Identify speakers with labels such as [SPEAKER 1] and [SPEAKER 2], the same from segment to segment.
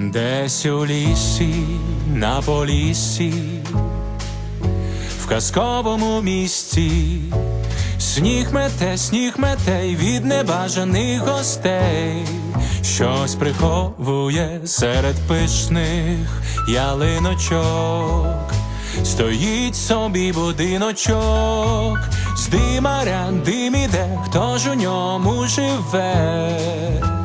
[SPEAKER 1] Десь у лісі, на полісі, в казковому місці, сніг мете, сніг мете й від небажаних гостей, щось приховує серед пишних ялиночок, стоїть собі будиночок, з димаря дим іде, хто ж у ньому живе.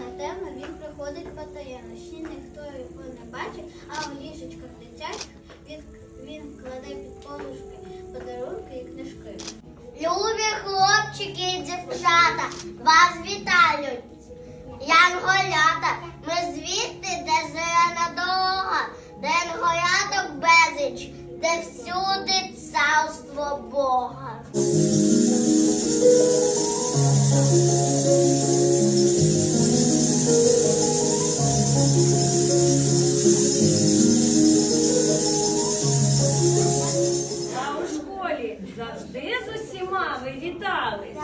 [SPEAKER 2] Дворі стане він приходить потаємно. Ще ніхто його не бачить, а у ліжечках дитячих він, він кладе під подушки подарунки і книжки.
[SPEAKER 3] Любі хлопчики і дівчата, вас вітають. Янголята, ми звідти, де зелена дорога, де янголяток безліч, де всюди царство Бога.
[SPEAKER 4] Завжди з усіма ви вітались.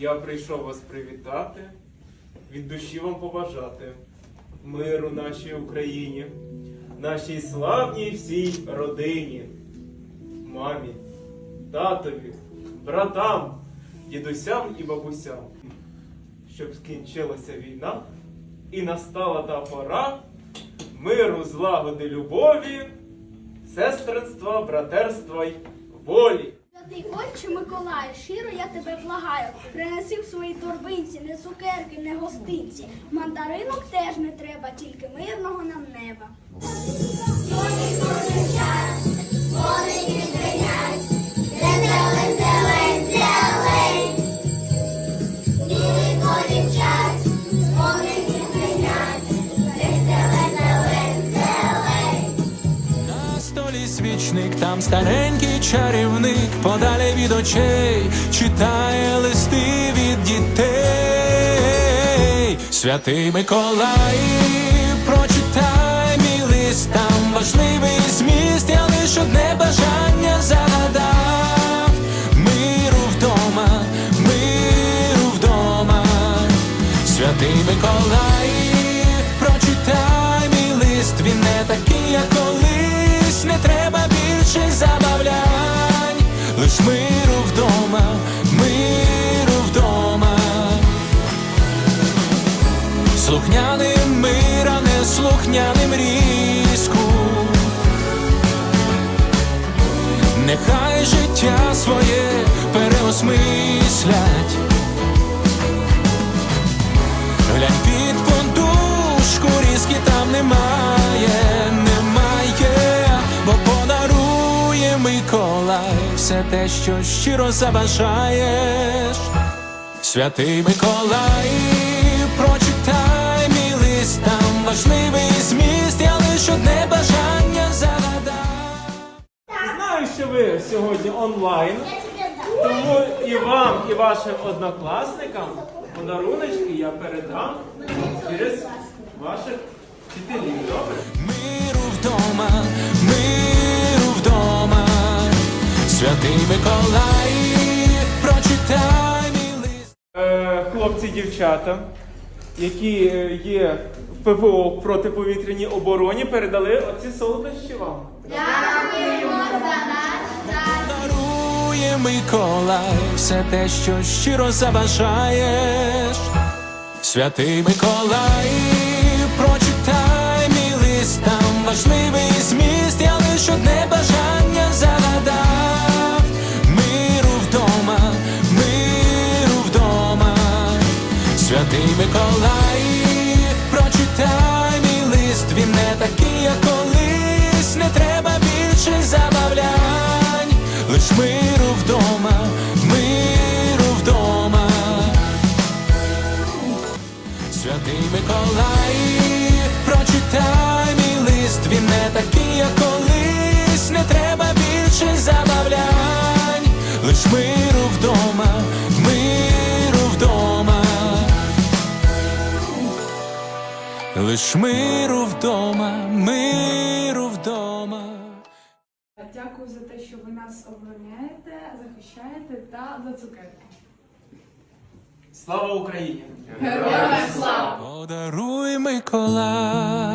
[SPEAKER 5] Я прийшов вас привітати, від душі вам побажати миру нашій Україні, нашій славній всій родині, мамі, татові, братам, дідусям і бабусям, щоб скінчилася війна і настала та пора миру, злагоди, любові, сестринства, братерства й волі.
[SPEAKER 2] Святий Отче Миколаю, щиро я тебе благаю. Принеси в своїй торбинці не цукерки, не гостинці. Мандаринок теж не треба, тільки мирного нам неба.
[SPEAKER 1] Там старенький чарівник, подалі від очей, читає листи від дітей. Святий Миколай, прочитай мій лист, там важливий зміст, я лиш одне бажання загадав. Миру вдома, миру вдома. Святий Миколай, прочитай мій лист, він не такий, як колись, не треба більше забавлянь, лиш миру вдома, миру вдома. Слухняним мира, не слухняним різку. Нехай життя своє переосмислять. Все те, що щиро забажаєш. Святий Миколай, прочитай мій лист, там важливий зміст, я лиш одне бажання загадав.
[SPEAKER 5] Знаю, що ви сьогодні онлайн, тому і вам, і вашим однокласникам подаруночки я передам через ваших вчителів. Добре?
[SPEAKER 1] Миру вдома, миру вдома, Святий Миколай, прочитай мій лист.
[SPEAKER 5] Е, хлопці, дівчата, які е, є в ПВО протиповітряній обороні, передали оці солодощі вам. Дякуємо за наш.
[SPEAKER 1] Дарує Миколай, все те, що щиро забажаєш. Святий Миколай, прочитай мій лист, там важливий зміст. Святий Миколай, прочитай мій лист, він не такий, як колись, не треба більше забавлянь, лиш миру вдома, миру вдома, лиш миру вдома, миру вдома.
[SPEAKER 6] Дякую за те, що ви нас обороняєте, захищаєте та за цукерки.
[SPEAKER 5] Слава Україні!
[SPEAKER 1] Подаруй Миколай.